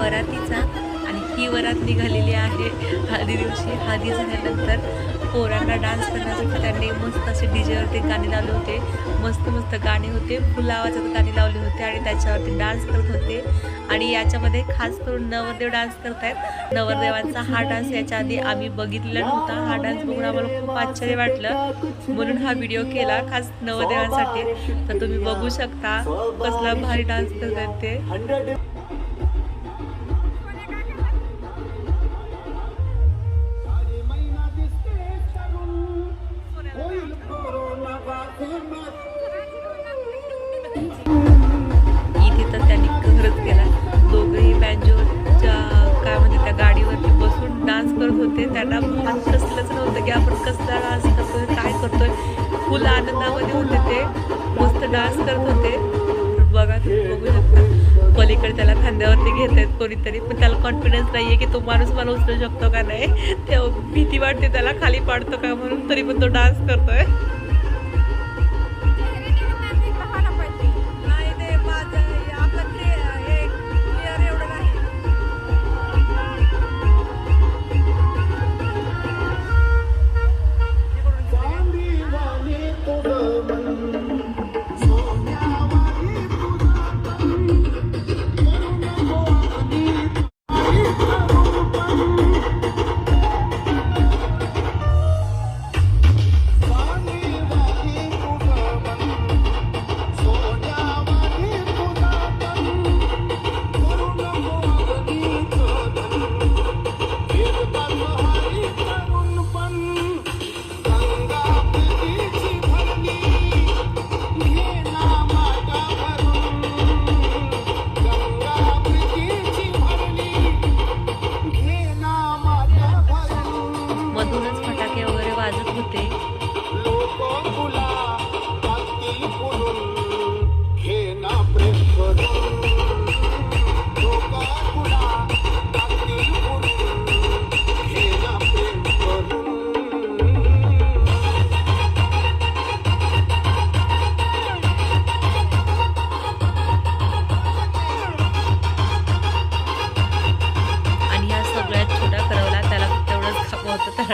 वरातीचा आणि ही वरात निघालेली आहे. हळदी दिवशी. हळदी झाल्यानंतर पोरांना डान्स करण्यासाठी त्यांनी मस्त असे डीजेवरती गाणे लावले होते. मस्त मस्त गाणे होते. फुल आवाजात गाणे लावले होते आणि त्याच्यावरती डान्स करत होते. आणि याच्यामध्ये खास करून नवरदेव डान्स करतायत. नवरदेवांचा हा डान्स याच्या आधी आम्ही बघितलेला नव्हता. हा डान्स बघून आम्हाला खूप आश्चर्य वाटलं. म्हणून हा व्हिडिओ केला खास नवरदेवांसाठी. तर तुम्ही बघू शकता कसला भारी डान्स करतात ते. इथे तर त्यांनी कहरच केला दोघंही बँजोच्या काय म्हणते त्या गाडीवरती बसून डान्स करत होते. त्यांना भान कसलंच नव्हतं की आपण कसला डान्स करतोय काय करतोय. फुल आनंदामध्ये होते ते. मस्त डान्स करत होते. बघा तुम्ही बघू शकता. पलीकडे त्याला खांद्यावरती घेत आहेत कोणीतरी पण त्याला कॉन्फिडन्स नाहीये की तो माणूस मला उचलू शकतो का नाही. ते भीती वाटते त्याला खाली पाडतो का म्हणून तरी पण तो डान्स करतोय.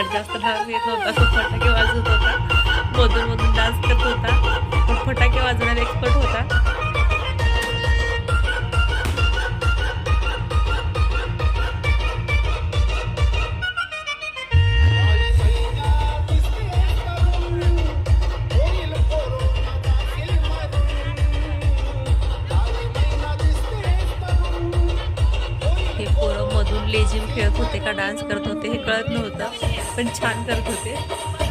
जास्त डान्स येत नव्हता. तो फटाके वाजवत होता. मधून मधून डान्स होते का डान्स करत होते हे कळत नव्हतं पण छान करत होते.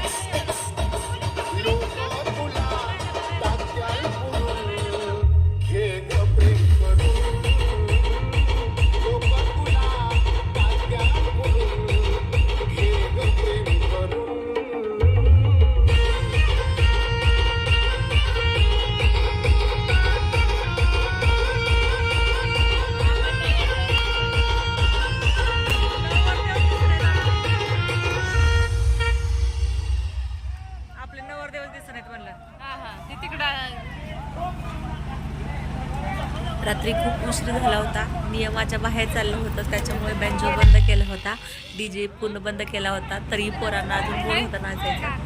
रात्री खूप उशीर झाला होता. नियमाच्या बाहेर चाललं होतं. त्याच्यामुळे बँजो बंद केला होता. डीजे पूर्ण बंद केला होता. तरी पोरांना अजून मूड होता नाचायचा.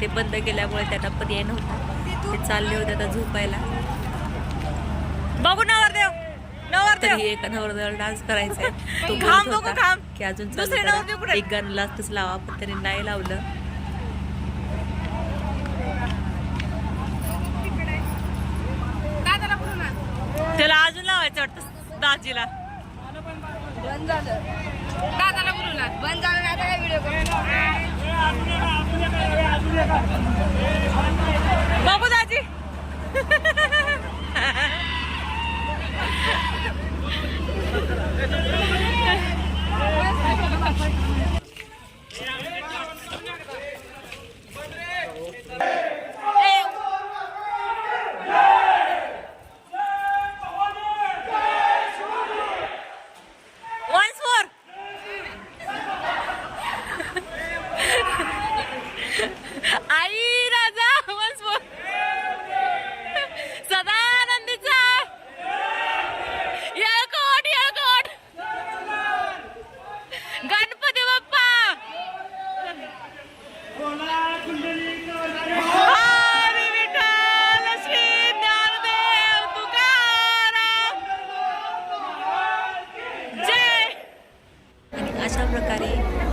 ते बंद केल्यामुळे त्यांना पर्याय नव्हता. ते चालले होते आता झोपायला. बघू नवरदेव! नवरदेव! तरी एका नवरदेवाला डान्स करायचा आहे तो घाम. की अजून. नवरदेव? एक गाणं लास्टच लावा पण त्याने नाही लावलं. त्याला अजून लावायचं वाटतं दाजीला. बंद झालं दादाला बोलू ना बंद झालं नाही आता काय व्हिडिओ बाबू दाजी.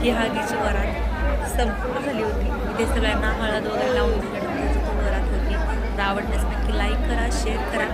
ही हळदीची वरात संपूर्ण झाली होती. इथे सगळ्यांना हळद वगैरे लावून वरात होती. तर आवडल्यास नक्की लाईक करा शेअर करा.